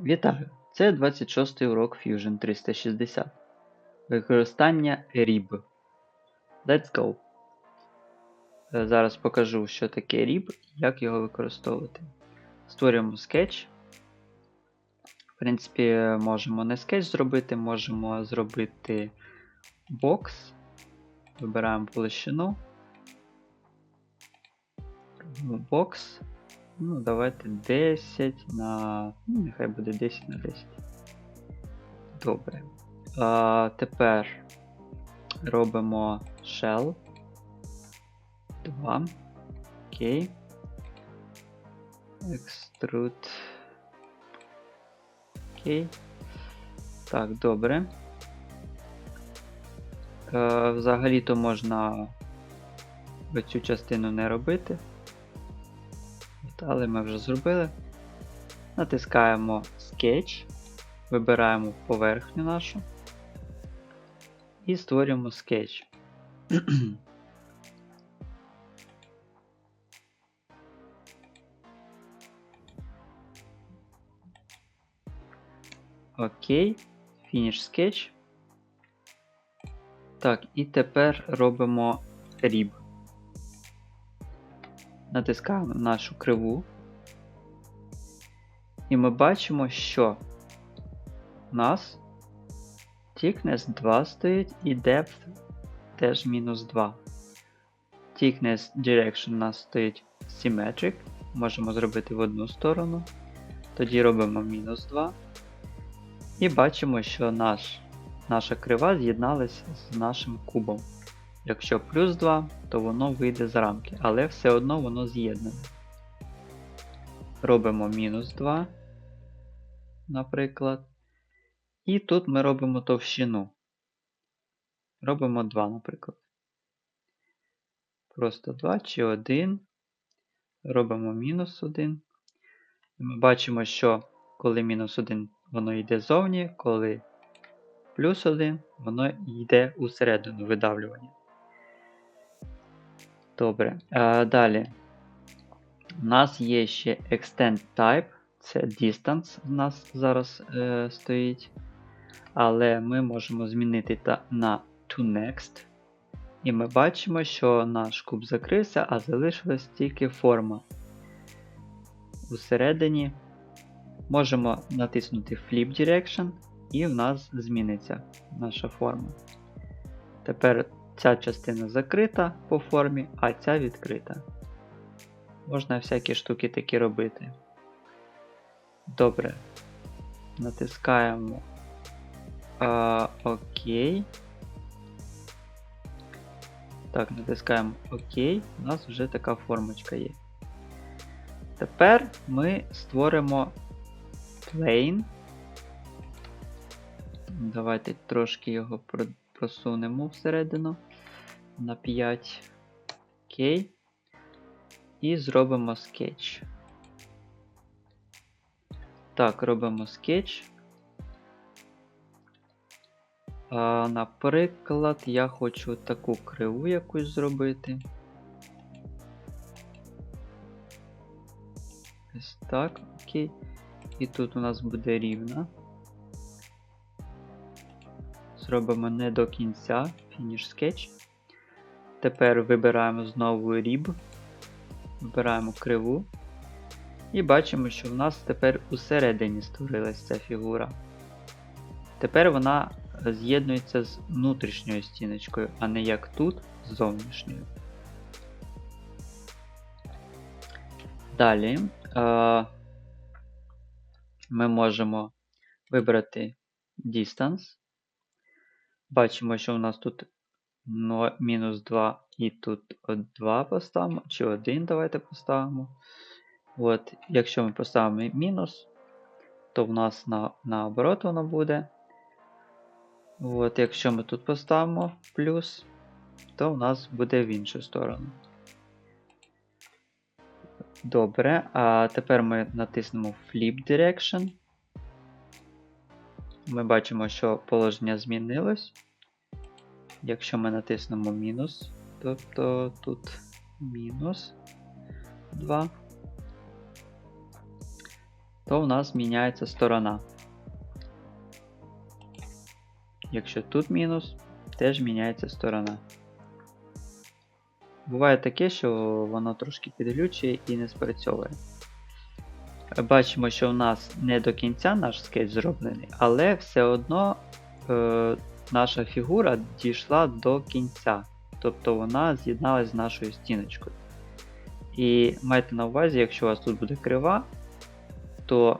Вітаю! Це 26 й урок Fusion 360. Використання RIB. Let's go. Е, Зараз покажу, що таке RIB і як його використовувати. Створюємо скетч. В принципі, можемо не скетч зробити, можемо зробити бокс. Вибираємо площину. Бокс. Ну, давайте 10 на. Ну, нехай буде 10 на 10. Добре. А, тепер робимо shell. 2. Окей. Extrude. Окей. Так, добре. Е, Взагалі-то можна цю частину не робити. Але ми вже зробили. Натискаємо Sketch, вибираємо поверхню нашу і створюємо скетч. Окей, Finish Sketch. Так, і тепер робимо ріб. Натискаємо нашу криву. І ми бачимо, що у нас thickness 2 стоїть і depth теж мінус 2. Thickness direction у нас стоїть symmetric. Можемо зробити в одну сторону. Тоді робимо мінус 2. І бачимо, що наш, наша крива з'єдналася з нашим кубом. Якщо плюс 2, то воно вийде з рамки, але все одно воно з'єднане. Робимо мінус 2, наприклад. І тут ми робимо товщину. Робимо 2, наприклад. Просто 2 чи 1. Робимо мінус 1. Ми бачимо, що коли мінус 1 воно йде зовні, коли плюс 1 воно йде усередину видавлювання. Добре. А, далі. У нас є ще Extend Type, це Distance у нас зараз е, стоїть. Але ми можемо змінити та, на To Next. І ми бачимо, що наш куб закрився, а залишилась тільки форма. Усередині можемо натиснути Flip Direction, і в нас зміниться наша форма. Тепер ця частина закрита по формі, а ця відкрита. Можна всякі штуки такі робити. Добре. Натискаємо а, Окей. Так, натискаємо ОК. У нас вже така формочка є. Тепер ми створимо plane. Давайте трошки його просунемо всередину на 5. Окей. І зробимо скетч. Так, робимо скетч. А, Наприклад, я хочу таку криву якусь зробити. Ось так, окей. І тут у нас буде рівна. Зробимо не до кінця Finish Sketch. Тепер вибираємо знову ріб, вибираємо криву. І бачимо, що в нас тепер усередині створилася ця фігура. Тепер вона з'єднується з внутрішньою стіночкою, а не як тут з зовнішньою. Далі е ми можемо вибрати Distance. Бачимо, що у нас тут мінус 2 і тут 2 поставимо, чи 1 давайте поставимо. От, Якщо ми поставимо мінус, то в нас на, наоборот воно буде. От, Якщо ми тут поставимо плюс, то в нас буде в іншу сторону. Добре, а тепер ми натиснемо Flip Direction. Ми бачимо, що положення змінилось. Якщо ми натиснемо мінус, тобто тут мінус 2. то в нас міняється сторона. Якщо тут мінус, теж міняється сторона. Буває таке, що воно трошки підглючує і не спрацьовує. Бачимо, що в нас не до кінця наш скетч зроблений, але все одно е, наша фігура дійшла до кінця. Тобто вона з'єдналась з нашою стіночкою. І майте на увазі, якщо у вас тут буде крива, то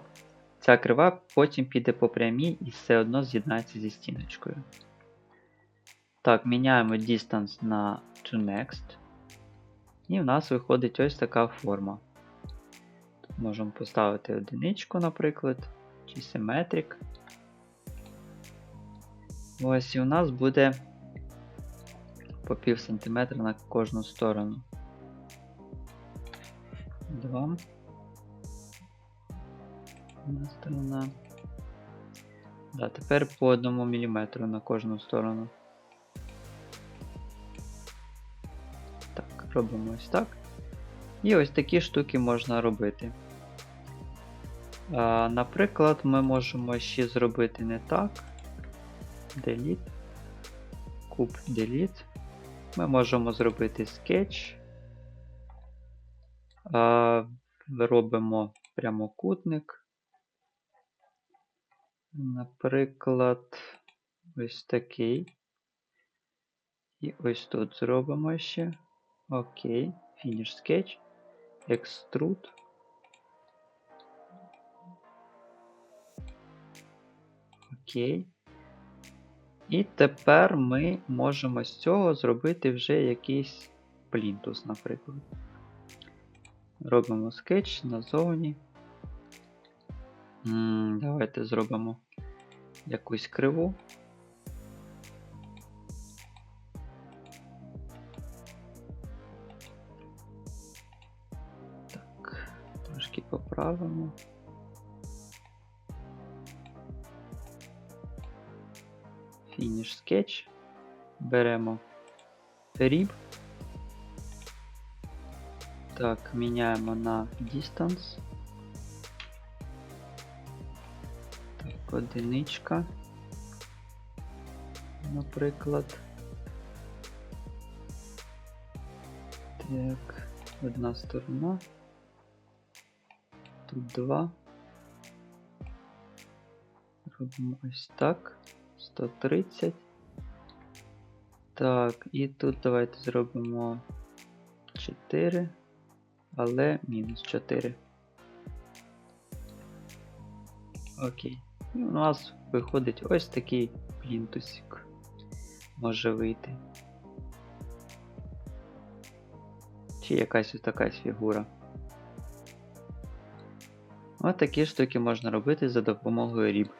ця крива потім піде по прямій і все одно з'єднається зі стіночкою. Так, міняємо distance на to next. І в нас виходить ось така форма. Тут можемо поставити одиничку, наприклад, чи симетрик. Ось і у нас буде по пів сантиметра на кожну сторону. Два. Одна сторона. Да, тепер по одному міліметру на кожну сторону. Так, робимо ось так. І ось такі штуки можна робити. Наприклад, ми можемо ще зробити не так. Delete. Куб Delete. Ми можемо зробити скетч. Робимо прямокутник. Наприклад, ось такий. І ось тут зробимо ще. Окей. Finish sketch. Extrude. Окей. І тепер ми можемо з цього зробити вже якийсь плінтус, наприклад. Робимо скетч назовні. М, Давайте зробимо якусь криву. Так, трошки поправимо. Finish sketch. Беремо ріб. Так, міняємо на distance. Так, одиничка. Наприклад. Так, одна сторона. Тут два. Робимо ось так. 130. Так, і тут давайте зробимо 4, але мінус 4. Окей. І у нас виходить ось такий плінтусик. Може вийти. Чи якась ось така фігура. Ось такі штуки можна робити за допомогою ріб.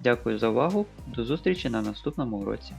Дякую за увагу, до зустрічі на наступному уроці.